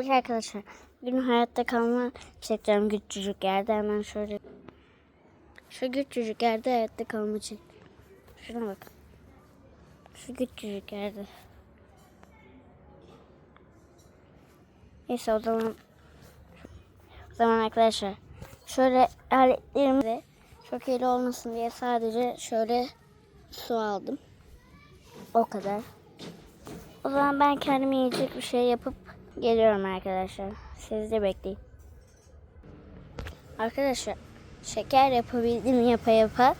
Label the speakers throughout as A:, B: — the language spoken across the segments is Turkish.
A: Hadi arkadaşlar. Bugün hayatta kalma çekeceğim küçücük yerde. Hemen şöyle. Şu küçücük yerde hayatta kalma çek. Şuna bak. Şu küçücük yerde. Neyse o zaman o zaman arkadaşlar şöyle aletlerimi çok iyi olmasın diye sadece şöyle su aldım. O kadar. O zaman ben kendime yiyecek bir şey yapıp geliyorum arkadaşlar. Siz de bekleyin. Arkadaşlar şeker yapabildim yapa yapa.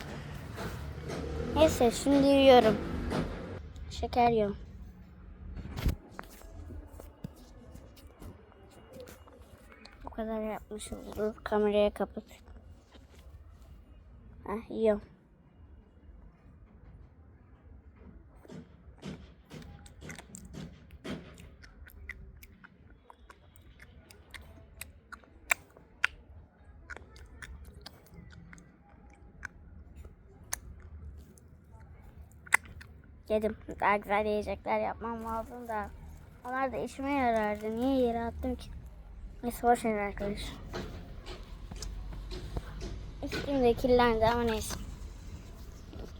A: Neyse şimdi yiyorum. Şeker yiyorum. Bu kadar yapmışım. Dur kameraya kapat. Ah yiyorum. Yedim. Daha güzel yiyecekler yapmam lazım da. Onlar da işime yarardı. Niye yere attım ki? Neyse boş ver arkadaş. Üstüm de kirlendi ama neyse.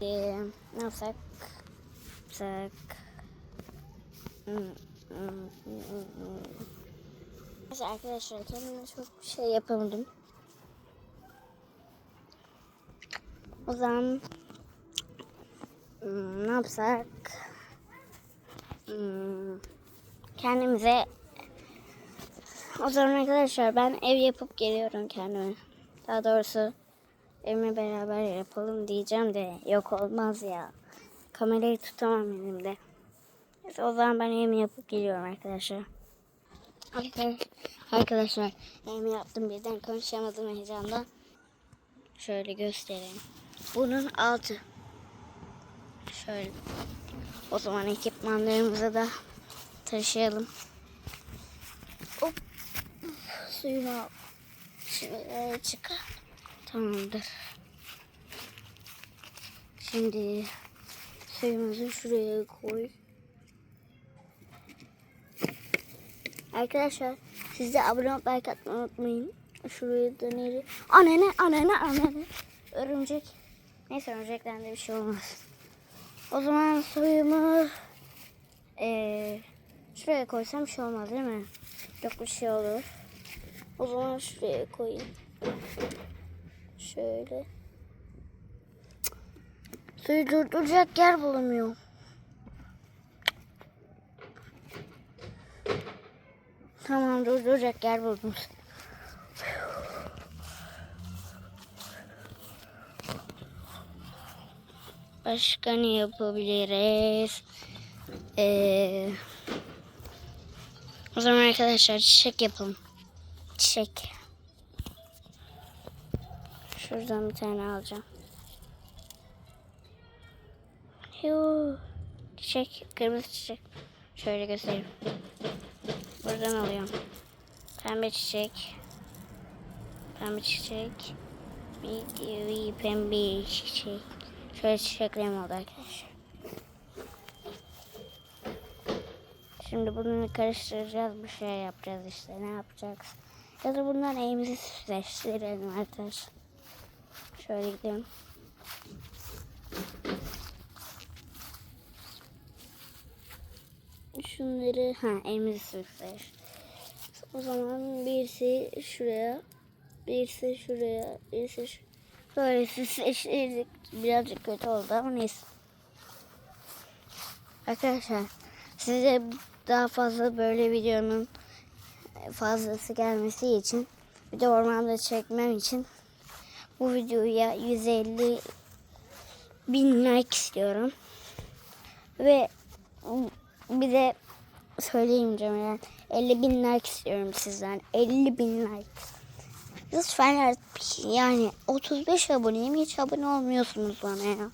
A: Ee, ne yapsak? Yapsak. Neyse arkadaşlar kendime çok bir şey yapamadım. O zaman Hmm, ne yapsak? Hmm, kendimize o zaman arkadaşlar ben ev yapıp geliyorum kendime. Daha doğrusu evimi beraber yapalım diyeceğim de yok olmaz ya. Kamerayı tutamam elimde. Neyse, o zaman ben evimi yapıp geliyorum arkadaşlar. Arkadaşlar, evimi yaptım birden konuşamadım heyecandan. Şöyle göstereyim. Bunun altı. Şöyle. O zaman ekipmanlarımızı da taşıyalım. Hop. Suyunu al. Şöyle çıkar. Tamamdır. Şimdi suyumuzu şuraya koy. Arkadaşlar siz de abone olup like atmayı unutmayın. Şuraya döneri. Anane anane anane. Örümcek. Neyse örümcekten bir şey olmaz. O zaman suyumu eee şuraya koysam şey olmaz değil mi? Yok bir şey olur. O zaman şuraya koyayım. Şöyle. Suyu durduracak yer bulamıyorum. Tamam durduracak yer buldum. Başka ne yapabiliriz? Ee, o zaman arkadaşlar çiçek yapalım. Çiçek. Şuradan bir tane alacağım. Yuu. Çiçek. Kırmızı çiçek. Şöyle göstereyim. Buradan alıyorum. Pembe çiçek. Pembe çiçek. Bir, bir pembe çiçek. Şöyle çiçeklerim oldu arkadaşlar. Şimdi bunu karıştıracağız. Bir şey yapacağız işte. Ne yapacağız? Ya da bundan elimizi süsleştirelim arkadaşlar. Şöyle gidelim. Şunları ha elimizi süsleş. O zaman birisi şuraya, birisi şuraya, birisi şu. Böyle süsleştirdik. Birazcık kötü oldu ama neyse. Arkadaşlar size daha fazla böyle videonun fazlası gelmesi için bir de ormanda çekmem için bu videoya 150 bin like istiyorum. Ve bir de söyleyemeyeceğim yani 50 bin like istiyorum sizden. 50 bin like. Lütfen yani 35 aboneyim hiç abone olmuyorsunuz bana ya.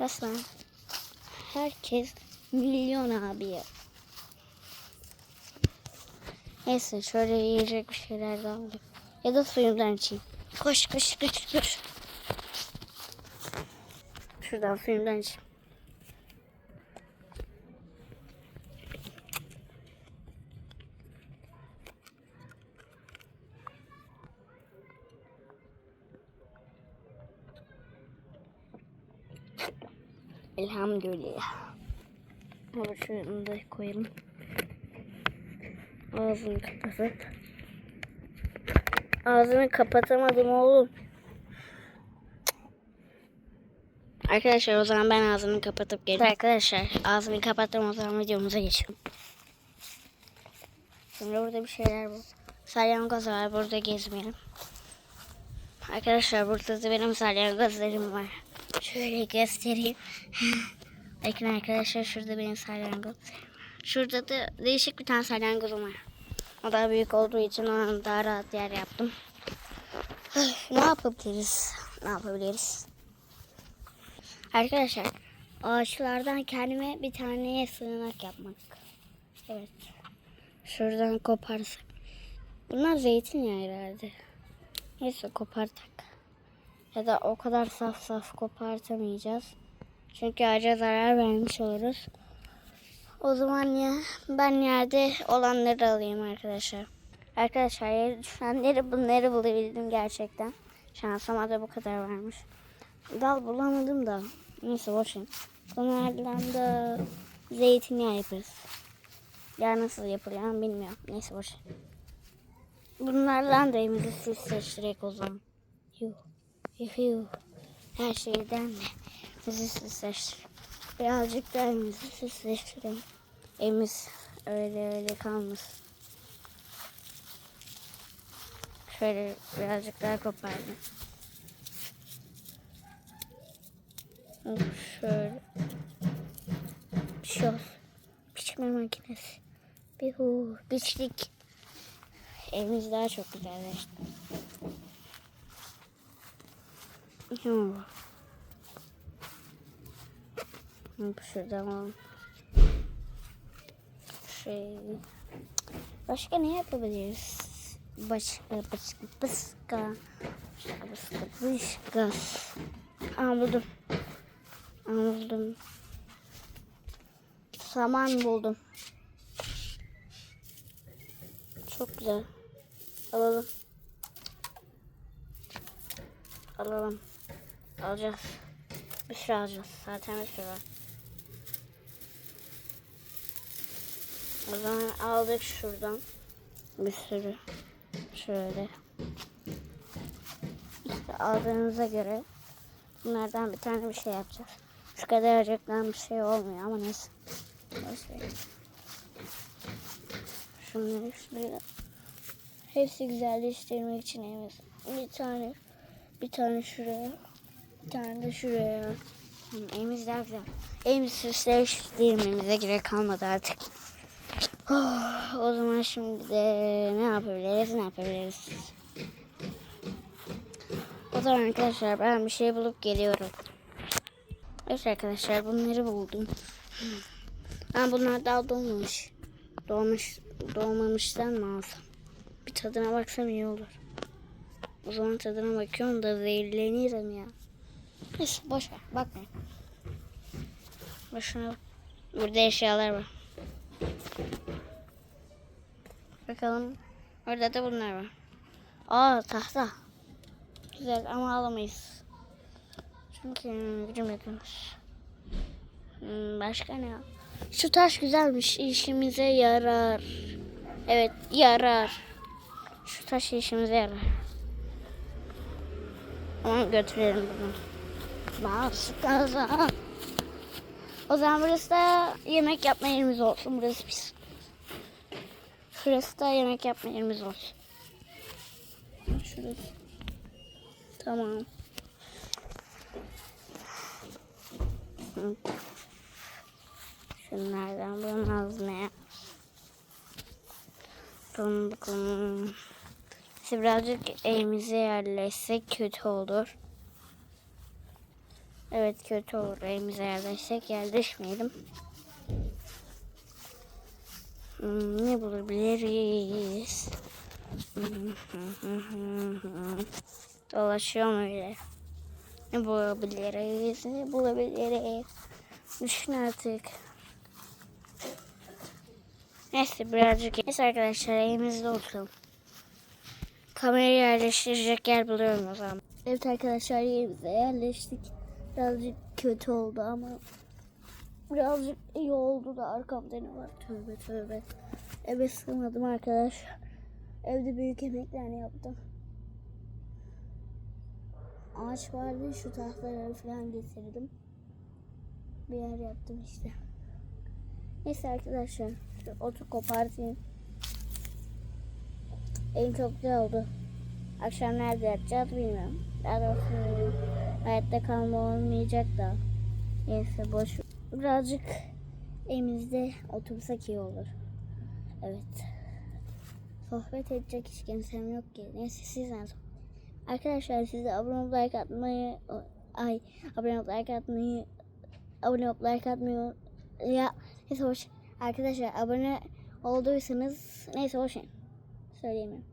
A: Resmen herkes milyon abi. Neyse şöyle yiyecek bir şeyler daha alayım. Ya da suyumdan içeyim. Koş koş koş koş. Şuradan suyumdan içeyim. Elhamdülillah. Ama şunu da koyayım. Ağzını kapatıp. Ağzını kapatamadım oğlum. Arkadaşlar o zaman ben ağzımı kapatıp geliyorum. Arkadaşlar ağzımı kapattım o zaman videomuza geçelim. Şimdi burada bir şeyler bu. Salyangoz var burada gezmeyelim. Arkadaşlar burada da benim salyangozlarım var. Şöyle göstereyim. Bakın arkadaşlar şurada benim salyangozlarım var. Şurada da değişik bir tane salyangozum var. O daha büyük olduğu için ona daha rahat yer yaptım. ne yapabiliriz? Ne yapabiliriz? Arkadaşlar ağaçlardan kendime bir tane sığınak yapmak. Evet. Şuradan koparsak. Bunlar zeytinyağı herhalde. Neyse kopartak. Ya da o kadar saf saf kopartamayacağız. Çünkü ağaca zarar vermiş oluruz. O zaman ya ben yerde olanları alayım arkadaşlar. Arkadaşlar yere düşenleri bunları bulabildim gerçekten. Şansıma da bu kadar varmış. Dal bulamadım da. Neyse boşver. Bunlardan da zeytinyağı yaparız. Ya nasıl yapılıyor bilmiyorum. Neyse boş. ver. Bunlardan da elimizi süsleştirek o zaman. Yuh. Yuh yuh. Her şeyden de bizi süsleştir. Birazcık da elimizi süsleştirelim. Elimiz öyle öyle kalmasın. Şöyle birazcık daha kopardım. Şöyle. Bir şey olsun. Biçme makinesi. Bir hu, biçlik. Evimiz daha çok güzelleşti. Yuh. Hop, Şuradan alalım. Şey. Başka ne yapabiliriz? Başka, başka, başka. Başka, başka, başka. Aa buldum. Aa buldum. Saman buldum. Çok güzel. Alalım. Alalım. Alacağız. Bir sürü alacağız. Zaten bir sürü var. O zaman aldık şuradan. Bir sürü. Şöyle. İşte aldığınıza göre bunlardan bir tane bir şey yapacağız. Şu kadarcıktan bir şey olmuyor ama neyse. Ver. Şunları şuraya. Hepsi güzelleştirmek için evimiz. Bir tane, bir tane şuraya, bir tane de şuraya. Evimiz daha güzel. Evimiz süsleştirmemize gerek kalmadı artık. Oh, o zaman şimdi de ne yapabiliriz, ne yapabiliriz? O zaman arkadaşlar ben bir şey bulup geliyorum. Evet arkadaşlar bunları buldum. Ben bunlar daha dolmamış. Dolmuş, dolmamıştan mı alsam? Bir tadına baksam iyi olur. O zaman tadına bakıyorum da zehirlenirim ya. Neyse boş ver bakmayın. Boşuna bak. Burada eşyalar var. Bakalım. Orada da bunlar var. Aa tahta. Güzel ama alamayız. Çünkü gücüm yetmez. Hmm, başka ne? Şu taş güzelmiş. İşimize yarar. Evet yarar. Şu taş işimize yarar. Onu götürelim bunu. Gaza. O zaman burası da yemek yapma yerimiz olsun. Burası pis. Şurası da yemek yapma yerimiz olsun. Şurası. Tamam. Hı. Şunlardan bulmaz ne? Bakalım bakalım. İşte birazcık evimize yerleşsek kötü olur. Evet kötü olur. Evimize yerleşsek yerleşmeyelim. Hmm, ne bulabiliriz? Dolaşıyorum öyle. Ne bulabiliriz? Ne bulabiliriz? Düşün artık. Neyse birazcık. Neyse arkadaşlar evimizde oturalım. Kamerayı yerleştirecek yer buluyorum o zaman. Evet arkadaşlar yerimize yerleştik. Birazcık kötü oldu ama birazcık iyi oldu da arkamda ne var? Tövbe tövbe. Eve sığmadım arkadaş. Evde büyük emekler yaptım. Ağaç vardı şu tahtaları falan getirdim. Bir yer yaptım işte. Neyse arkadaşlar. Şu otu kopartayım. En çok ne oldu? Akşam nerede yatacağız bilmiyorum. Daha doğrusu bilmiyorum. Hayatta kalma olmayacak da. Neyse boş. Birazcık evimizde otursak iyi olur. Evet. Sohbet edecek hiç kimsem yok ki. Neyse sizden. Arkadaşlar siz abone olup like atmayı ay abone olup like atmayı abone olup like atmayı ya neyse hoş arkadaşlar abone olduysanız neyse hoş söyleyemiyorum.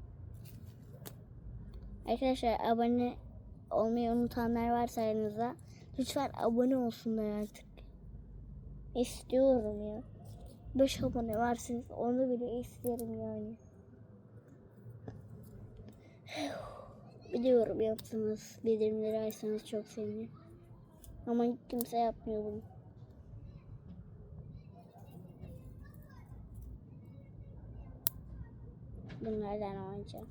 A: Arkadaşlar abone olmayı unutanlar varsa aranızda lütfen abone olsunlar artık. İstiyorum ya. 5 abone varsınız onu bile isterim yani. Biliyorum yaptınız. Bildirimleri açsanız çok sevinirim. Ama kimse yapmıyor bunu. Bunlardan oynayacağım.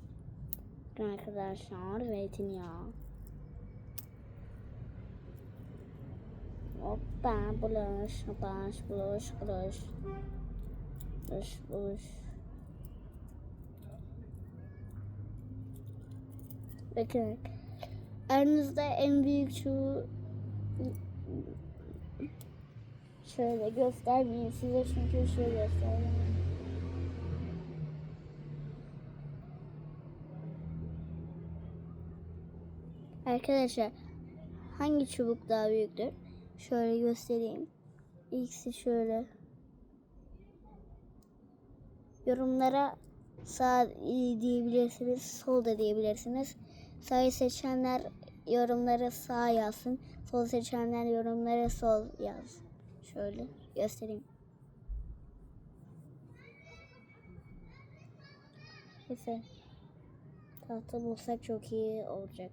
A: Arkadaşlar zeytinyağı. Hoppa buluş, buluş, buluş, buluş. Buluş, buluş. Bakın. Aranızda en büyük şu şöyle göstermeyeyim size çünkü şöyle göstereyim. Arkadaşlar hangi çubuk daha büyüktür? Şöyle göstereyim. İkisi şöyle. Yorumlara sağ diyebilirsiniz, sol da diyebilirsiniz. Sağı seçenler yorumlara sağ yazsın. Sol seçenler yorumlara sol yaz. Şöyle göstereyim. Neyse. Tahta bulsak çok iyi olacak.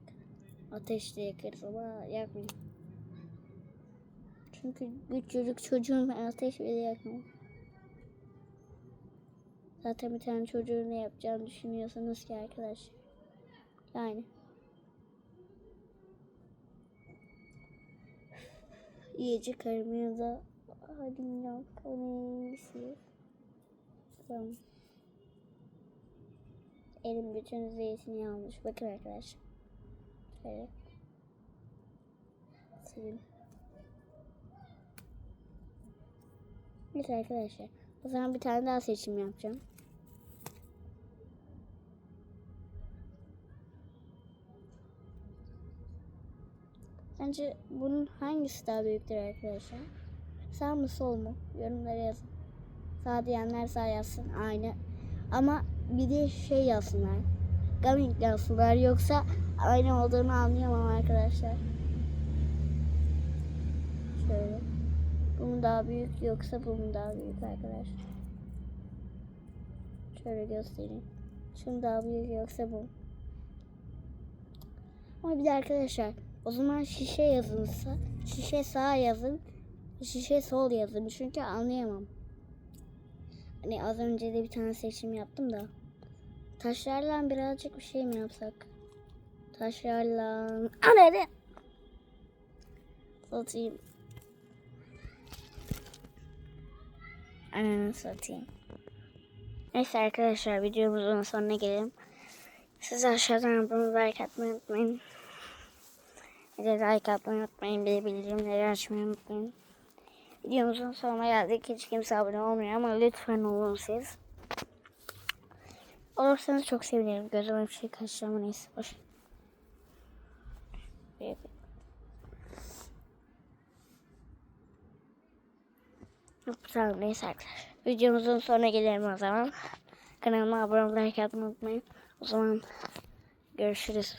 A: Ateşle yakarız ama yakmayayım. Çünkü küçücük çocuğum ateş bile yakmam. Zaten bir tane çocuğun ne yapacağını düşünüyorsunuz ki arkadaş. Yani. İyice karımıyor da halim yok. Onun iyisi. Tamam. Elim bütün zeytini almış. Bakın arkadaşlar. Şöyle. Silin. Neyse arkadaşlar. O zaman bir tane daha seçim yapacağım. Bence bunun hangisi daha büyüktür arkadaşlar? Sağ mı sol mu? Yorumlara yazın. Sağ diyenler sağ yazsın. Aynı. Ama bir de şey yazsınlar. Gaming yazsınlar. Yoksa aynı olduğunu anlayamam arkadaşlar. Şöyle. Bu mu daha büyük yoksa bu mu daha büyük arkadaşlar? Şöyle göstereyim. Şunu daha büyük yoksa bu. Ama bir de arkadaşlar o zaman şişe yazılsa şişe sağ yazın şişe sol yazın çünkü anlayamam. Hani az önce de bir tane seçim yaptım da. Taşlarla birazcık bir şey mi yapsak? Taşlarla... Anne! Satayım. Ananı satayım. Neyse arkadaşlar videomuzun sonuna gelelim. Siz aşağıdan abone like atmayı unutmayın. Bir de like atmayı unutmayın. Bir de bildirimleri açmayı unutmayın. Videomuzun sonuna geldik. Hiç kimse abone olmuyor ama lütfen olun siz. Olursanız çok sevinirim. Gözüme bir şey kaçtı ama neyse. Boş. Yok tamam neyse arkadaşlar. Videomuzun sonuna gelelim o zaman. Kanalıma abone olmayı like unutmayın. O zaman görüşürüz.